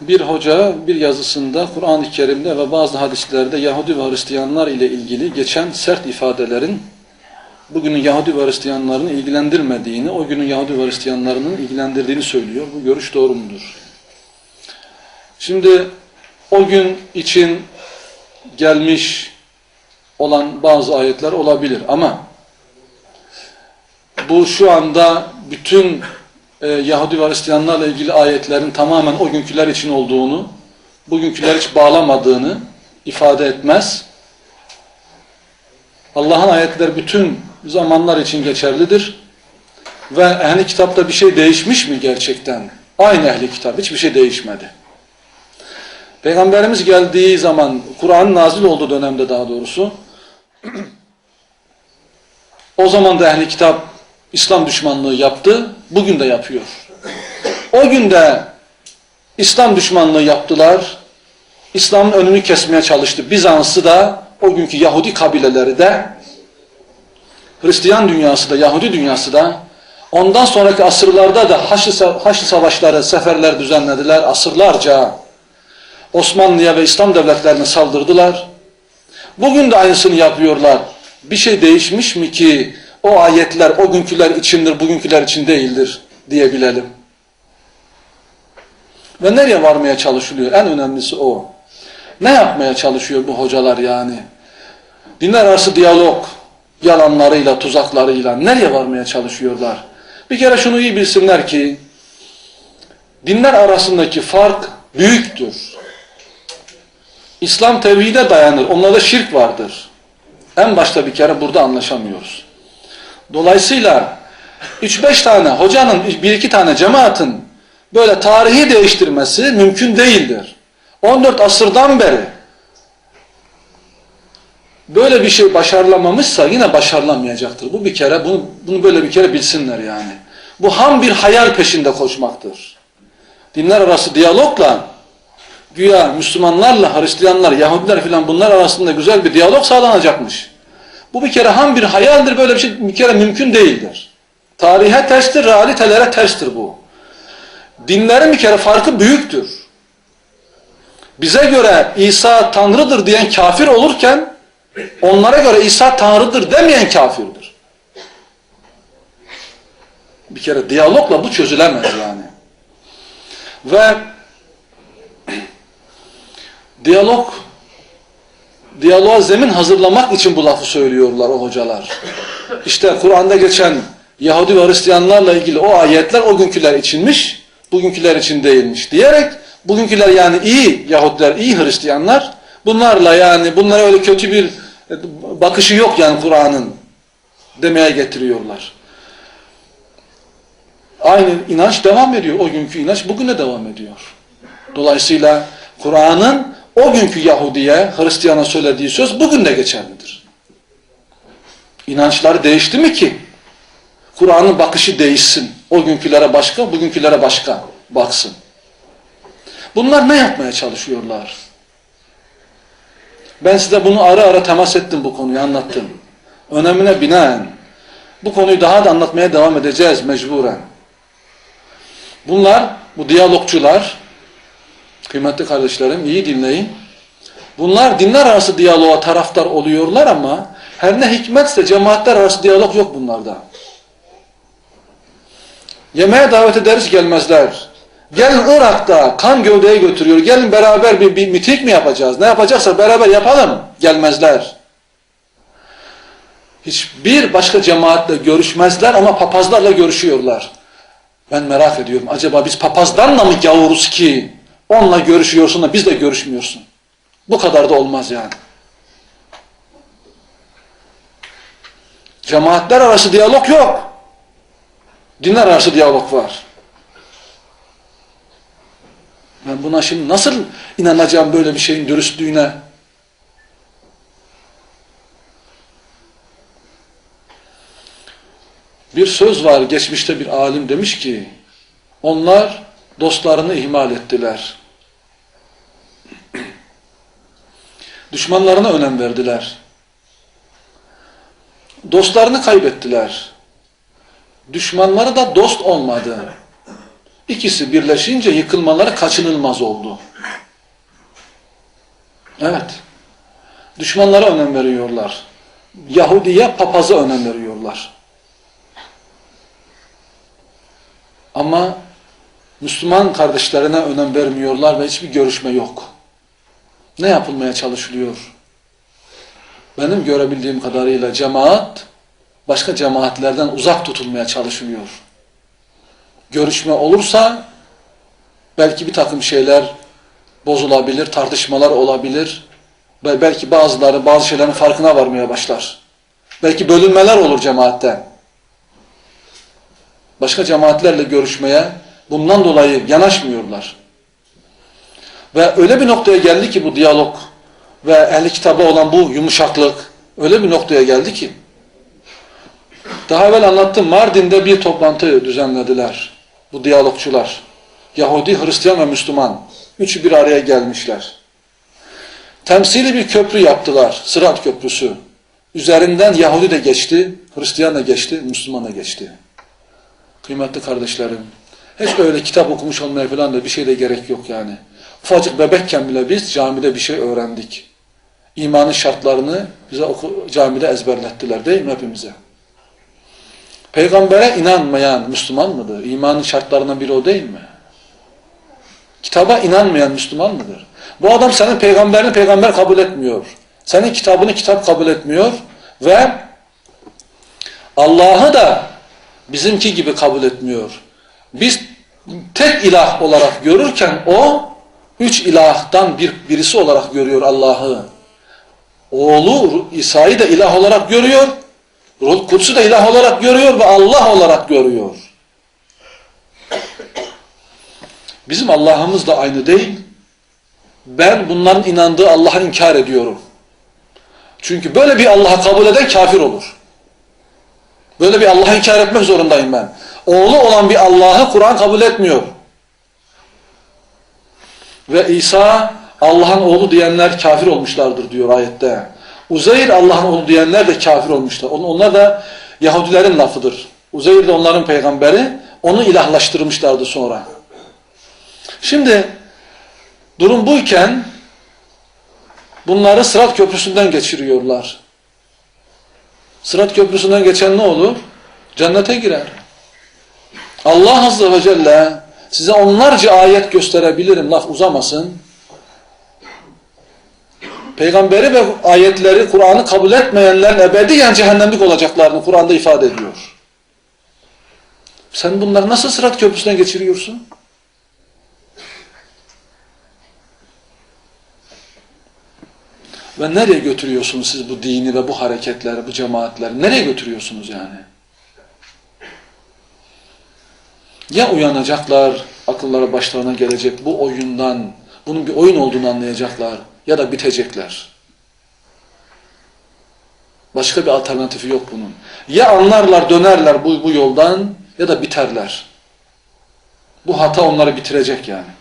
Bir hoca bir yazısında Kur'an-ı Kerim'de ve bazı hadislerde Yahudi ve Hristiyanlar ile ilgili geçen sert ifadelerin bugünün Yahudi ve Hristiyanlarını ilgilendirmediğini, o günün Yahudi ve Hristiyanlarının ilgilendirdiğini söylüyor. Bu görüş doğru mudur? Şimdi o gün için gelmiş olan bazı ayetler olabilir ama bu şu anda bütün e, Yahudi ve Hristiyanlarla ilgili ayetlerin tamamen o günküler için olduğunu, bugünküler hiç bağlamadığını ifade etmez. Allah'ın ayetleri bütün zamanlar için geçerlidir. Ve ehli kitapta bir şey değişmiş mi gerçekten? Aynı ehli kitap, hiçbir şey değişmedi. Peygamberimiz geldiği zaman, Kur'an'ın nazil olduğu dönemde daha doğrusu, o zaman da ehli kitap İslam düşmanlığı yaptı, bugün de yapıyor. O gün de İslam düşmanlığı yaptılar, İslam'ın önünü kesmeye çalıştı. Bizans'ı da, o günkü Yahudi kabileleri de, Hristiyan dünyası da, Yahudi dünyası da, ondan sonraki asırlarda da Haçlı, Haçlı savaşları, seferler düzenlediler, asırlarca Osmanlı'ya ve İslam devletlerine saldırdılar. Bugün de aynısını yapıyorlar. Bir şey değişmiş mi ki o ayetler o günküler içindir, bugünküler için değildir diyebilelim. Ve nereye varmaya çalışılıyor? En önemlisi o. Ne yapmaya çalışıyor bu hocalar yani? Dinler arası diyalog, yalanlarıyla, tuzaklarıyla nereye varmaya çalışıyorlar? Bir kere şunu iyi bilsinler ki, dinler arasındaki fark büyüktür. İslam tevhide dayanır, onlarda şirk vardır. En başta bir kere burada anlaşamıyoruz. Dolayısıyla 3-5 tane hocanın, bir iki tane cemaatin böyle tarihi değiştirmesi mümkün değildir. 14 asırdan beri böyle bir şey başarılamamışsa yine başarılamayacaktır. Bu bir kere, bunu, bunu böyle bir kere bilsinler yani. Bu ham bir hayal peşinde koşmaktır. Dinler arası diyalogla güya Müslümanlarla Hristiyanlar, Yahudiler filan bunlar arasında güzel bir diyalog sağlanacakmış. Bu bir kere ham bir hayaldir. Böyle bir şey bir kere mümkün değildir. Tarihe terstir, realitelere terstir bu. Dinlerin bir kere farkı büyüktür. Bize göre İsa Tanrı'dır diyen kafir olurken onlara göre İsa Tanrı'dır demeyen kafirdir. Bir kere diyalogla bu çözülemez yani. Ve diyalog diyaloğa zemin hazırlamak için bu lafı söylüyorlar o hocalar. İşte Kur'an'da geçen Yahudi ve Hristiyanlarla ilgili o ayetler o günküler içinmiş, bugünküler için değilmiş diyerek bugünküler yani iyi Yahudiler, iyi Hristiyanlar bunlarla yani bunlara öyle kötü bir bakışı yok yani Kur'an'ın demeye getiriyorlar. Aynı inanç devam ediyor. O günkü inanç bugün de devam ediyor. Dolayısıyla Kur'an'ın o günkü Yahudi'ye, Hristiyan'a söylediği söz bugün de geçerlidir. İnançları değişti mi ki? Kur'an'ın bakışı değişsin. O günkülere başka, bugünkülere başka baksın. Bunlar ne yapmaya çalışıyorlar? Ben size bunu ara ara temas ettim bu konuyu, anlattım. Önemine binaen. Bu konuyu daha da anlatmaya devam edeceğiz mecburen. Bunlar, bu diyalogçular, Kıymetli kardeşlerim iyi dinleyin. Bunlar dinler arası diyaloğa taraftar oluyorlar ama her ne hikmetse cemaatler arası diyalog yok bunlarda. Yemeğe davet ederiz gelmezler. Gelin Irak'ta kan gövdeye götürüyor. Gelin beraber bir, bir miting mi yapacağız? Ne yapacaksa beraber yapalım. Gelmezler. Hiçbir başka cemaatle görüşmezler ama papazlarla görüşüyorlar. Ben merak ediyorum. Acaba biz papazdan da mı gavuruz ki Onunla görüşüyorsun da bizle görüşmüyorsun. Bu kadar da olmaz yani. Cemaatler arası diyalog yok. Dinler arası diyalog var. Ben buna şimdi nasıl inanacağım böyle bir şeyin dürüstlüğüne? Bir söz var geçmişte bir alim demiş ki onlar dostlarını ihmal ettiler. Düşmanlarına önem verdiler. Dostlarını kaybettiler. Düşmanları da dost olmadı. İkisi birleşince yıkılmaları kaçınılmaz oldu. Evet. Düşmanlara önem veriyorlar. Yahudiye, papaza önem veriyorlar. Ama Müslüman kardeşlerine önem vermiyorlar ve hiçbir görüşme yok. Ne yapılmaya çalışılıyor? Benim görebildiğim kadarıyla cemaat başka cemaatlerden uzak tutulmaya çalışılıyor. Görüşme olursa belki bir takım şeyler bozulabilir, tartışmalar olabilir. Belki bazıları bazı şeylerin farkına varmaya başlar. Belki bölünmeler olur cemaatten. Başka cemaatlerle görüşmeye bundan dolayı yanaşmıyorlar. Ve öyle bir noktaya geldi ki bu diyalog ve ehli kitaba olan bu yumuşaklık öyle bir noktaya geldi ki daha evvel anlattım Mardin'de bir toplantı düzenlediler bu diyalogçular. Yahudi, Hristiyan ve Müslüman. Üçü bir araya gelmişler. Temsili bir köprü yaptılar. Sırat Köprüsü. Üzerinden Yahudi de geçti, Hristiyan da geçti, Müslüman da geçti. Kıymetli kardeşlerim, hiç öyle kitap okumuş olmaya falan da bir şey de gerek yok yani. Ufacık bebekken bile biz camide bir şey öğrendik. İmanın şartlarını bize oku, camide ezberlettiler değil mi hepimize? Peygambere inanmayan Müslüman mıdır? İmanın şartlarından biri o değil mi? Kitaba inanmayan Müslüman mıdır? Bu adam senin peygamberini peygamber kabul etmiyor. Senin kitabını kitap kabul etmiyor ve Allah'ı da bizimki gibi kabul etmiyor. Biz tek ilah olarak görürken o üç ilahtan bir birisi olarak görüyor Allah'ı. Oğlu İsa'yı da ilah olarak görüyor. Ruh Kudüs'ü de ilah olarak görüyor ve Allah olarak görüyor. Bizim Allah'ımız da aynı değil. Ben bunların inandığı Allah'a inkar ediyorum. Çünkü böyle bir Allah'a kabul eden kafir olur. Böyle bir Allah'a inkar etmek zorundayım ben. Oğlu olan bir Allah'ı Kur'an kabul etmiyor. Ve İsa Allah'ın oğlu diyenler kafir olmuşlardır diyor ayette. Uzeyr Allah'ın oğlu diyenler de kafir olmuşlar. Onlar da Yahudilerin lafıdır. Uzeyr de onların peygamberi. Onu ilahlaştırmışlardı sonra. Şimdi durum buyken bunları Sırat Köprüsü'nden geçiriyorlar. Sırat Köprüsü'nden geçen ne olur? Cennete girer. Allah Azze ve Celle size onlarca ayet gösterebilirim laf uzamasın. Peygamberi ve ayetleri Kur'an'ı kabul etmeyenlerin ebediyen cehennemlik olacaklarını Kur'an'da ifade ediyor. Sen bunları nasıl Sırat Köprüsü'nden geçiriyorsun? Ve nereye götürüyorsunuz siz bu dini ve bu hareketleri, bu cemaatleri? Nereye götürüyorsunuz yani? Ya uyanacaklar, akıllara başlarına gelecek bu oyundan, bunun bir oyun olduğunu anlayacaklar ya da bitecekler. Başka bir alternatifi yok bunun. Ya anlarlar, dönerler bu, bu yoldan ya da biterler. Bu hata onları bitirecek yani.